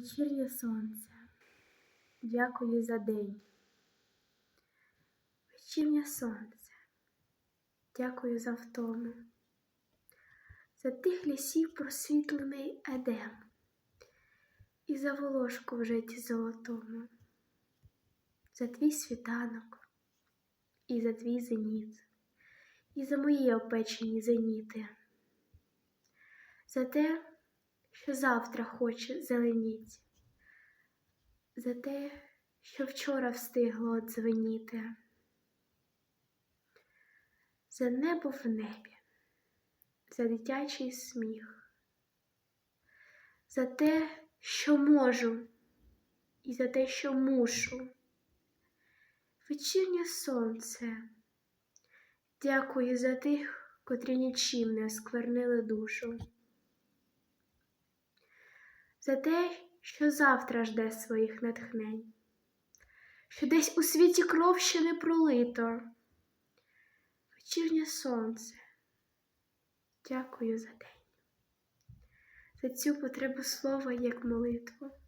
Вечірнє сонце, дякую за день. Вечірнє сонце, дякую за втому, за тих лісів просвітлений едем. І за волошку в житті золотому, за твій світанок. І за твій зеніт, і за мої опечені зеніти, за те, що завтра хоче зеленіть, за те, що вчора встигло одзвеніти, за небо в небі, за дитячий сміх, за те, що можу, і за те, що мушу. Вечірнє сонце, дякую за тих, котрі нічим не осквернили душу за те, що завтра жде своїх натхнень, що десь у світі кров ще не пролито. Вечірнє сонце, дякую за день, за цю потребу слова як молитву.